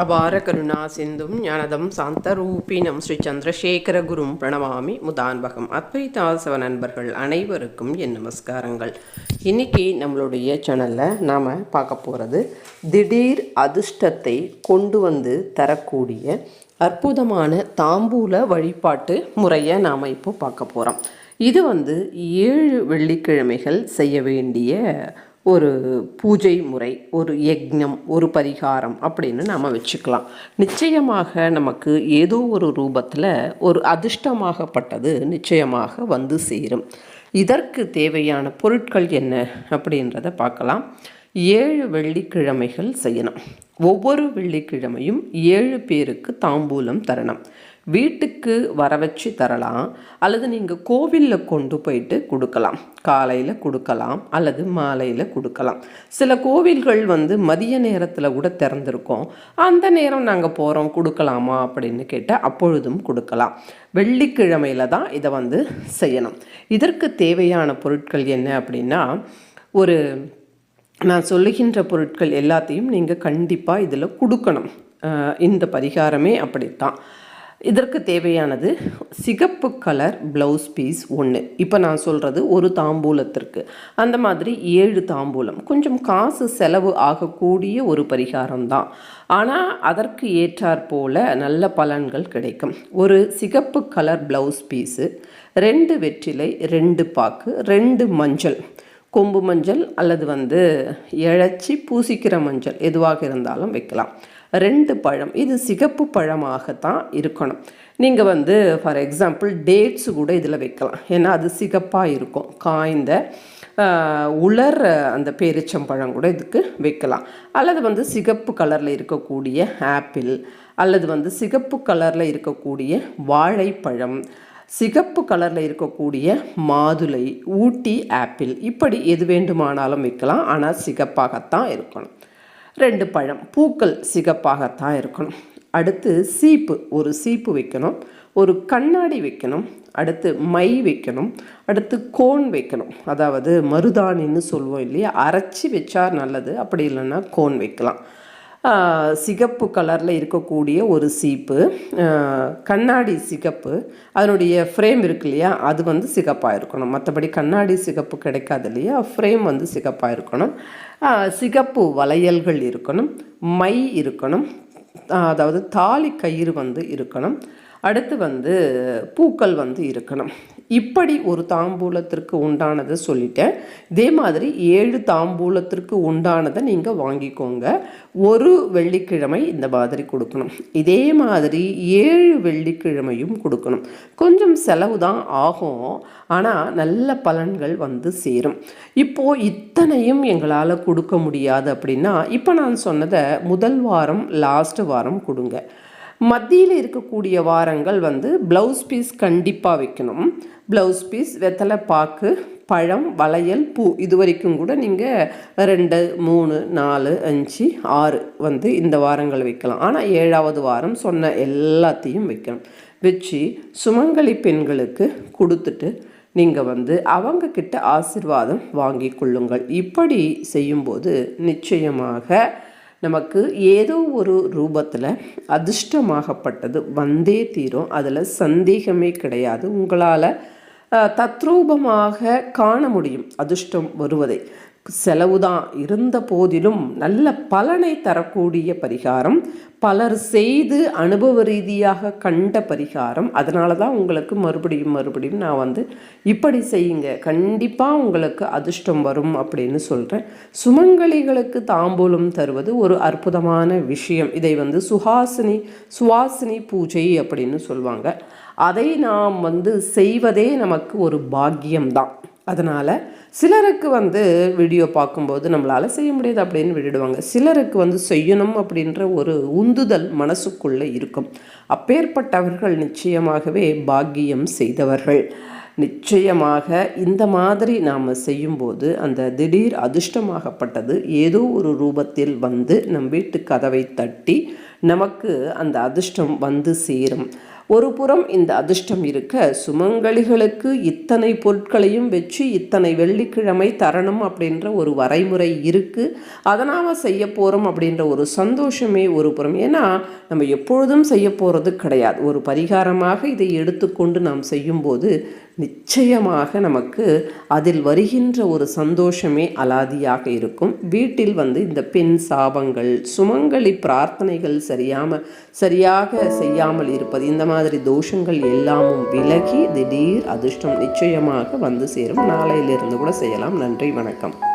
அபார கருணா சிந்தும் ஞானதம் சாந்தரூபினம் ஸ்ரீ சந்திரசேகர குரும் பிரணவாமி முதான்பகம். அத்வைதாசவ நண்பர்கள் அனைவருக்கும் என் நமஸ்காரங்கள். இன்னைக்கு நம்மளுடைய சேனலில் நாம் பார்க்க போகிறது திடீர் அதிர்ஷ்டத்தை கொண்டு வந்து தரக்கூடிய அற்புதமான தாம்பூல வழிபாட்டு முறையை நாம் இப்போ பார்க்க போகிறோம் இது வந்து ஏழு வெள்ளிக்கிழமைகள் செய்ய வேண்டிய ஒரு பூஜை முறை ஒரு யக்ஞம் ஒரு பரிகாரம் அப்படின்னு நாம் வச்சுக்கலாம். நிச்சயமாக நமக்கு ஏதோ ஒரு ரூபத்தில் ஒரு அதிர்ஷ்டமாகப்பட்டது நிச்சயமாக வந்து சேரும். இதற்கு தேவையான பொருட்கள் என்ன அப்படின்றத பார்க்கலாம். ஏழு வெள்ளிக்கிழமைகள் செய்யணும். ஒவ்வொரு வெள்ளிக்கிழமையும் ஏழு பேருக்கு தாம்பூலம் தரணும். வீட்டுக்கு வர வச்சு தரலாம் அல்லது நீங்கள் கோவிலில் கொண்டு போயிட்டு கொடுக்கலாம். காலையில் கொடுக்கலாம் அல்லது மாலையில் கொடுக்கலாம். சில கோவில்கள் வந்து மதிய நேரத்தில் கூட திறந்திருக்கோம். அந்த நேரம் நாங்கள் போகிறோம் கொடுக்கலாமா அப்படின்னு கேட்டால் அப்பொழுதும் கொடுக்கலாம். வெள்ளிக்கிழமையில் தான் இதை வந்து செய்யணும். இதற்கு தேவையான பொருட்கள் என்ன அப்படின்னா ஒரு நான் சொல்லுகின்ற பொருட்கள் எல்லாத்தையும் நீங்கள் கண்டிப்பாக இதில் கொடுக்கணும். இந்த பரிகாரமே அப்படித்தான். இதற்கு தேவையானது சிகப்பு கலர் ப்ளவுஸ் பீஸ் ஒன்று இப்போ நான் சொல்கிறது ஒரு தாம்பூலத்திற்கு. அந்த மாதிரி ஏழு தாம்பூலம். கொஞ்சம் காசு செலவு ஆகக்கூடிய ஒரு பரிகாரம் தான். ஆனால் அதற்கு ஏற்றாற் போல நல்ல பலன்கள் கிடைக்கும். ஒரு சிகப்பு கலர் ப்ளவுஸ் பீஸு ரெண்டு வெற்றிலை ரெண்டு பாக்கு ரெண்டு மஞ்சள். கொம்பு மஞ்சள் அல்லது வந்து இழைச்சி பூசிக்கிற மஞ்சள் எதுவாக இருந்தாலும் வைக்கலாம். ரெண்டு பழம். இது சிகப்பு பழமாகத்தான் இருக்கணும். நீங்கள் வந்து ஃபார் எக்ஸாம்பிள் டேட்ஸ் கூட இதில் வைக்கலாம். ஏன்னா அது சிகப்பாக இருக்கும். காய்ந்த உலர் அந்த பேரிச்சம்பழம் கூட இதுக்கு வைக்கலாம். அல்லது வந்து சிகப்பு கலரில் இருக்கக்கூடிய ஆப்பிள் அல்லது வந்து சிகப்பு கலரில் இருக்கக்கூடிய வாழைப்பழம் சிகப்பு கலரில் இருக்கக்கூடிய மாதுளை ஊட்டி ஆப்பிள் இப்படி எது வேண்டுமானாலும் வைக்கலாம். ஆனால் சிகப்பாகத்தான் இருக்கணும். ரெண்டு பழம். பூக்கள் சிகப்பாகத்தான் இருக்கணும். அடுத்து சீப்பு. ஒரு சீப்பு வைக்கணும். ஒரு கண்ணாடி வைக்கணும். அடுத்து மை வைக்கணும். அடுத்து கோன் வைக்கணும். அதாவது மருதாணின்னு சொல்லுவோம் இல்லையா? அரைச்சி வச்சா நல்லது. அப்படி இல்லைன்னா கோன் வைக்கலாம். சிகப்பு கலரில் இருக்கக்கூடிய ஒரு சீப்பு கண்ணாடி சிகப்பு அதனுடைய ஃப்ரேம் இருக்கு இல்லையா அது வந்து சிகப்பாக இருக்கணும். மற்றபடி கண்ணாடி சிகப்பு கிடைக்காது இல்லையா ஃப்ரேம் வந்து சிகப்பாக இருக்கணும். சிகப்பு வளையல்கள் இருக்கணும் மை இருக்கணும் அதாவது தாலி கயிறு வந்து இருக்கணும். அடுத்து வந்து பூக்கள் வந்து இருக்கணும். இப்படி ஒரு தாம்பூலத்திற்கு உண்டானதை சொல்லிட்டேன். இதே மாதிரி ஏழு தாம்பூலத்திற்கு உண்டானதை நீங்கள் வாங்கிக்கோங்க. ஒரு வெள்ளிக்கிழமை இந்த மாதிரி கொடுக்கணும். இதே மாதிரி ஏழு வெள்ளிக்கிழமையும் கொடுக்கணும். கொஞ்சம் செலவு தான் ஆகும். ஆனால் நல்ல பலன்கள் வந்து சேரும். இப்போது இத்தனையும் எங்களால் கொடுக்க முடியாது அப்படின்னா இப்போ நான் சொன்னதை முதல் வாரம் லாஸ்ட் வாரம் கொடுங்க. மத்தியில் இருக்கக்கூடிய வாரங்கள் வந்து ப்ளவுஸ் பீஸ் கண்டிப்பாக வைக்கணும். ப்ளவுஸ் பீஸ் வெத்தலை பாக்கு பழம் வளையல் பூ இது வரைக்கும் கூட நீங்கள் ரெண்டு மூணு நாலு அஞ்சு ஆறு வந்து இந்த வாரங்கள் வைக்கலாம். ஆனால் ஏழாவது வாரம் சொன்ன எல்லாத்தையும் வைக்கணும். வச்சு சுமங்கலி பெண்களுக்கு கொடுத்துட்டு நீங்கள் வந்து அவங்க கிட்ட ஆசிர்வாதம் வாங்கி கொள்ளுங்கள். இப்படி செய்யும்போது நிச்சயமாக நமக்கு ஏதோ ஒரு ரூபத்தில் அதிர்ஷ்டமாகப்பட்டது வந்தே தீரும். அதில் சந்தேகமே கிடையாது. உங்களால் தத்ரூபமாக காண முடியும் அதிர்ஷ்டம் வருவதை. செலவுதான். இருந்த போதிலும் நல்ல பலனை தரக்கூடிய பரிகாரம். பலர் செய்து அனுபவ ரீதியாக கண்ட பரிகாரம். அதனால தான் உங்களுக்கு மறுபடியும் மறுபடியும் நான் வந்து இப்படி செய்யுங்க. கண்டிப்பாக உங்களுக்கு அதிர்ஷ்டம் வரும் அப்படின்னு சொல்கிறேன் சுமங்கலிகளுக்கு தாம்பூலம் தருவது ஒரு அற்புதமான விஷயம். இதை வந்து சுஹாசினி சுவாசினி பூஜை அப்படின்னு சொல்லுவாங்க அதை நாம் வந்து செய்வதே நமக்கு ஒரு பாக்கியம்தான். அதனால் சிலருக்கு வந்து வீடியோ பார்க்கும்போது நம்மளால் செய்ய முடியாது அப்படின்னு விட்டுடுவாங்க. சிலருக்கு வந்து செய்யணும் அப்படின்ற ஒரு உந்துதல் மனசுக்குள்ளே இருக்கும். அப்பேற்பட்டவர்கள் நிச்சயமாகவே பாக்கியம் செய்தவர்கள். நிச்சயமாக இந்த மாதிரி நாம் செய்யும்போது அந்த திடீர் அதிர்ஷ்டமாகப்பட்டது ஏதோ ஒரு ரூபத்தில் வந்து நம் வீட்டு கதவை தட்டி நமக்கு அந்த அதிர்ஷ்டம் வந்து சேரும். ஒரு புறம் இந்த அதிர்ஷ்டம் இருக்க சுமங்கலிகளுக்கு இத்தனை பொருட்களையும் வச்சு இத்தனை வெள்ளிக்கிழமை தரணும் அப்படின்ற ஒரு வரைமுறை இருக்குது அதனால் செய்ய போகிறோம் அப்படின்ற ஒரு சந்தோஷமே ஒரு புறம். ஏன்னா நம்ம எப்பொழுதும் செய்ய போகிறது கிடையாது. ஒரு பரிகாரமாக இதை எடுத்துக்கொண்டு நாம் செய்யும்போது நிச்சயமாக நமக்கு அதில் வருகின்ற ஒரு சந்தோஷமே அலாதியாக இருக்கும். வீட்டில் வந்து இந்த பெண் சாபங்கள் சுமங்கலி பிரார்த்தனைகள் சரியாம சரியாக செய்யாமல் இருப்பது இந்த மாதிரி தோஷங்கள் எல்லாமும் விலகி திடீர் அதிர்ஷ்டம் நிச்சயமாக வந்து சேரும். நாளையிலிருந்து கூட செய்யலாம். நன்றி வணக்கம்.